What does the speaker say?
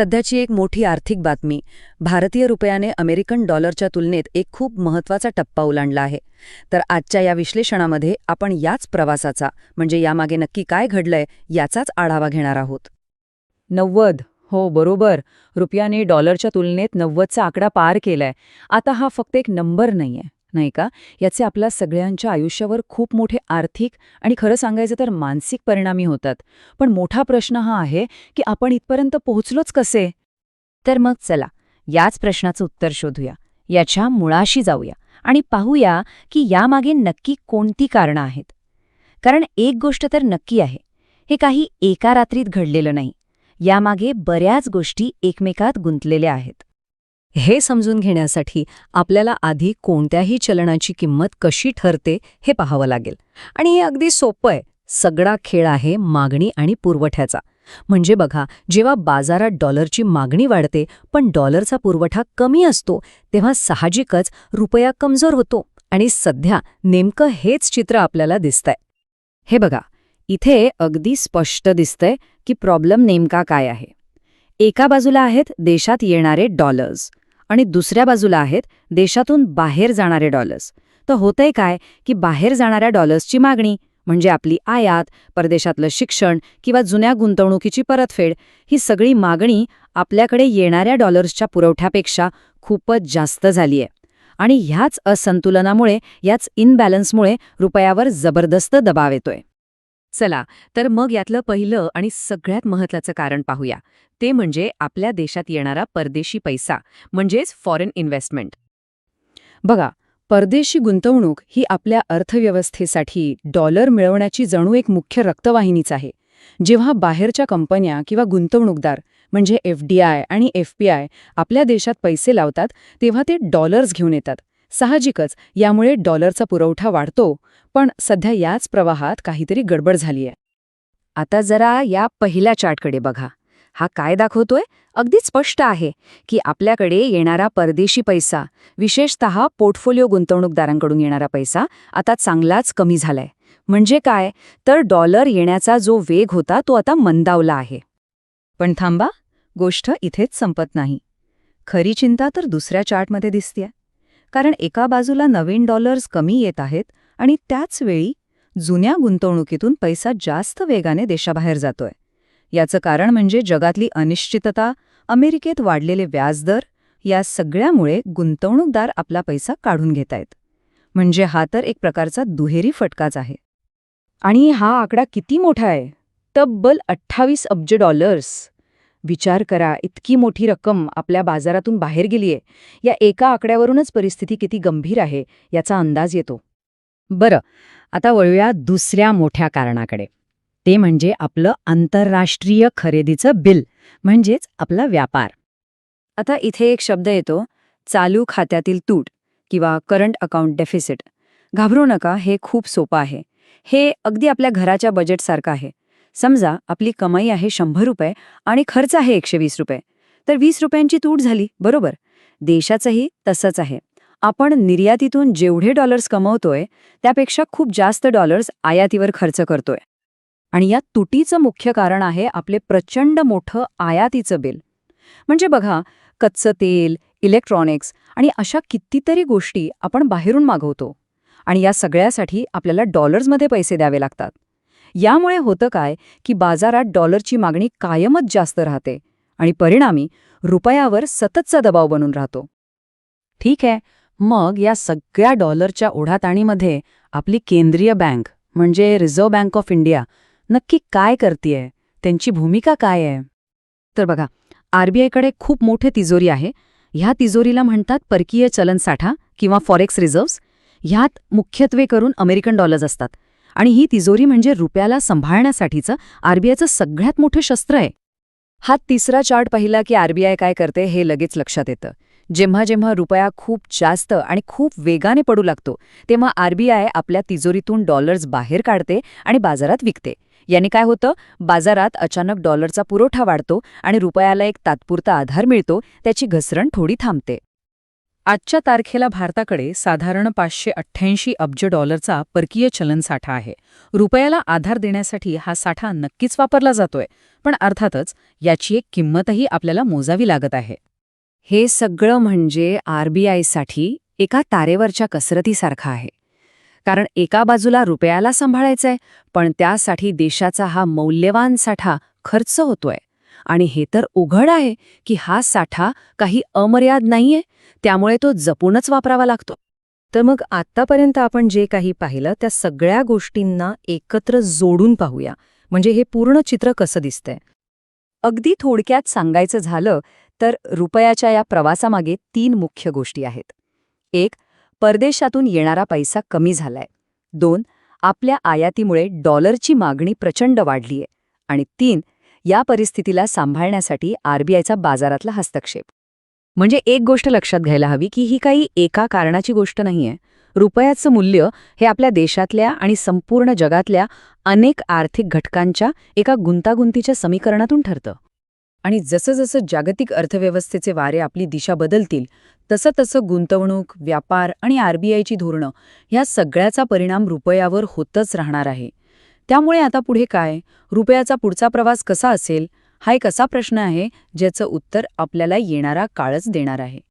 सध्याची एक मोठी आर्थिक बातमी. भारतीय रुपयाने अमेरिकन डॉलरच्या तुलनेत एक खूप महत्त्वाचा टप्पा ओलांडला आहे. तर आजच्या या विश्लेषणामध्ये आपण याच प्रवासाचा म्हणजे यामागे नक्की काय घडलंय याचाच आढावा घेणार आहोत. नव्वद. हो बरोबर. रुपयाने डॉलरच्या तुलनेत नव्वदचा आकडा पार केलाय. आता हा फक्त एक नंबर नाहीये. नाही का? याचे आपल्या सगळ्यांच्या आयुष्यावर खूप मोठे आर्थिक आणि खरं सांगायचं तर मानसिक परिणामी होतात. पण मोठा प्रश्न हा आहे की आपण इथपर्यंत पोहोचलोच कसे? तर मग चला याच प्रश्नाचं उत्तर शोधूया. याच्या मुळाशी जाऊया आणि पाहूया की यामागे नक्की कोणती कारणं आहेत. कारण एक गोष्ट तर नक्की आहे हे काही एका रात्रीत घडलेलं नाही. यामागे बऱ्याच गोष्टी एकमेकात गुंतलेल्या आहेत. हे समजून घेण्यासाठी आपल्याला आधी कोणत्याही चलनाची किंमत कशी ठरते हे पाहावं लागेल. आणि हे अगदी सोपं आहे. सगळा खेळ आहे मागणी आणि पुरवठ्याचा. म्हणजे बघा जेव्हा बाजारात डॉलरची मागणी वाढते पण डॉलरचा पुरवठा कमी असतो तेव्हा साहजिकच रुपया कमजोर होतो. आणि सध्या नेमकं हेच चित्र आपल्याला दिसतंय. हे बघा इथे अगदी स्पष्ट दिसतंय की प्रॉब्लेम नेमका काय आहे. एका बाजूला आहेत देशात येणारे डॉलर्स. आणि दुसऱ्या बाजूला आहेत देशातून बाहेर जाणारे डॉलर्स. तर होतंय काय की बाहेर जाणाऱ्या डॉलर्सची मागणी म्हणजे आपली आयात परदेशातलं शिक्षण किंवा जुन्या गुंतवणुकीची परतफेड ही सगळी मागणी आपल्याकडे येणाऱ्या डॉलर्सच्या पुरवठ्यापेक्षा खूपच जास्त झालीय. आणि ह्याच असंतुलनामुळे याच इनबॅलन्समुळे रुपयावर जबरदस्त दबाव येतोय. चला तर मग यातलं पहिलं आणि सगळ्यात महत्त्वाचं कारण पाहूया. ते म्हणजे आपल्या देशात येणारा परदेशी पैसा म्हणजेच फॉरेन इन्व्हेस्टमेंट बघा परदेशी गुंतवणूक ही आपल्या अर्थव्यवस्थेसाठी डॉलर मिळवण्याची जणू एक मुख्य रक्तवाहिनीच आहे. जेव्हा बाहेरच्या कंपन्या किंवा गुंतवणूकदार म्हणजे एफ डी आय आणि एफ आपल्या देशात पैसे लावतात तेव्हा ते डॉलर्स घेऊन येतात. साहजिकच यामुळे डॉलरचा पुरवठा वाढतो पण सध्या याच प्रवाहात काहीतरी गडबड झालीय. आता जरा या पहिल्या चार्टकडे बघा. हा काय दाखवतोय? अगदी स्पष्ट आहे की आपल्याकडे येणारा परदेशी पैसा विशेषत पोर्टफोलिओ गुंतवणूकदारांकडून येणारा पैसा आता चांगलाच कमी झालाय. म्हणजे काय? तर डॉलर येण्याचा जो वेग होता तो आता मंदावला आहे. पण थांबा गोष्ट इथेच संपत नाही. खरी चिंता तर दुसऱ्या चार्टमध्ये दिसतेय. कारण एका बाजूला नवीन डॉलर्स कमी येत आहेत आणि त्याच वेळी जुन्या गुंतवणुकीतून पैसा जास्त वेगाने देशाबाहेर जातोय. याचं कारण म्हणजे जगातली अनिश्चितता अमेरिकेत वाढलेले व्याजदर या सगळ्यामुळे गुंतवणूकदार आपला पैसा काढून घेत आहेत म्हणजे हा तर एक प्रकारचा दुहेरी फटकाच आहे. आणि हा आकडा किती मोठा आहे? तब्बल अठ्ठावीस अब्ज डॉलर्स विचार करा इतकी मोठी रक्कम आपल्या बाजारातून बाहेर गेलीये. या एका आकड्यावरूनच परिस्थिती किती गंभीर आहे याचा अंदाज येतो. बरं आता वळूया दुसऱ्या मोठ्या कारणाकडे. ते म्हणजे आपलं आंतरराष्ट्रीय खरेदीचं बिल म्हणजेच आपला व्यापार. आता इथे एक शब्द येतो चालू खात्यातील तूट किंवा करंट अकाउंट डेफिसिट घाबरू नका हे खूप सोपं आहे. हे अगदी आपल्या घराच्या बजेटसारखं आहे. समजा आपली कमाई आहे शंभर रुपये आणि खर्च आहे एकशे वीस रुपये. तर वीस रुपयांची तूट झाली बरोबर? देशाचंही तसंच आहे. आपण निर्यातीतून जेवढे डॉलर्स कमवतोय त्यापेक्षा खूप जास्त डॉलर्स आयातीवर खर्च करतोय. आणि या तुटीचं मुख्य कारण आहे आपले प्रचंड मोठं आयातीचं बिल. म्हणजे बघा कच्चं तेल इलेक्ट्रॉनिक्स आणि अशा कितीतरी गोष्टी आपण बाहेरून मागवतो. आणि या सगळ्यासाठी आपल्याला डॉलर्समध्ये पैसे द्यावे लागतात. यामुळे होतं काय की बाजारात डॉलरची मागणी कायमच जास्त राहते आणि परिणामी रुपयावर सततचा दबाव बनून राहतो. ठीक आहे मग या सगळ्या डॉलरच्या ओढाताणीमध्ये आपली केंद्रीय बँक म्हणजे रिझर्व्ह बँक ऑफ इंडिया नक्की काय करतीये? त्यांची भूमिका काय आहे? तर बघा आरबीआयकडे खूप मोठे तिजोरी आहे. ह्या तिजोरीला म्हणतात परकीय चलन साठा किंवा फॉरेक्स रिझर्व्स. ह्यात मुख्यत्वे करून अमेरिकन डॉलर्स असतात. आणि ही तिजोरी म्हणजे रुपयाला सांभाळण्यासाठीचं आरबीआयचं सगळ्यात मोठं शस्त्र आहे. हा तिसरा चार्ट पाहिला की आरबीआय काय करते हे लगेच लक्षात येतं. जेव्हा जेव्हा रुपया खूप जास्त आणि खूप वेगाने पडू लागतो तेव्हा आरबीआय आपल्या तिजोरीतून डॉलर्स बाहेर काढते आणि बाजारात विकते. याने काय होतं? बाजारात अचानक डॉलरचा पुरवठा वाढतो आणि रुपयाला एक तात्पुरता आधार मिळतो त्याची घसरण थोडी थांबते. आजच्या तारखेला भारताकडे साधारण पाचशे अठ्ठ्याऐंशी अब्ज डॉलरचा परकीय चलन साठा आहे. रुपयाला आधार देण्यासाठी हा साठा नक्कीच वापरला जातोय पण अर्थातच याची एक किंमतही आपल्याला मोजावी लागत आहे. हे सगळं म्हणजे आरबीआयसाठी एका तारेवरच्या कसरतीसारखं आहे. कारण एका बाजूला रुपयाला सांभाळायचंय पण त्यासाठी देशाचा हा मौल्यवान साठा खर्च होतोय. आणि हे तर उघड आहे की हा साठा काही अमर्याद नाहीये त्यामुळे तो जपूनच वापरावा लागतो. तर मग आत्तापर्यंत आपण जे काही पाहिलं त्या सगळ्या गोष्टींना एकत्र जोडून पाहूया. म्हणजे हे पूर्ण चित्र कसं दिसतंय? अगदी थोडक्यात सांगायचं झालं तर रुपयाच्या या प्रवासामागे तीन मुख्य गोष्टी आहेत. एक परदेशातून येणारा पैसा कमी झालाय. दोन आपल्या आयातीमुळे डॉलरची मागणी प्रचंड वाढलीय. आणि तीन या परिस्थितीला सांभाळण्यासाठी आरबीआयचा बाजारातला हस्तक्षेप. म्हणजे एक गोष्ट लक्षात घ्यायला हवी की ही काही एका कारणाची गोष्ट नाहीये. रुपयाचं मूल्य हे आपल्या देशातल्या आणि संपूर्ण जगातल्या अनेक आर्थिक घटकांच्या एका गुंतागुंतीच्या समीकरणातून ठरतं. आणि जसं जसं जागतिक अर्थव्यवस्थेचे वारे आपली दिशा बदलतील तसं तसं गुंतवणूक व्यापार आणि आरबीआयची धोरणं ह्या सगळ्याचा परिणाम रुपयावर होतच राहणार आहे. त्यामुळे आता पुढे काय? रुपयाचा पुढचा प्रवास कसा असेल? हा एक असा प्रश्न आहे ज्याचं उत्तर आपल्याला येणारा काळच देणार आहे.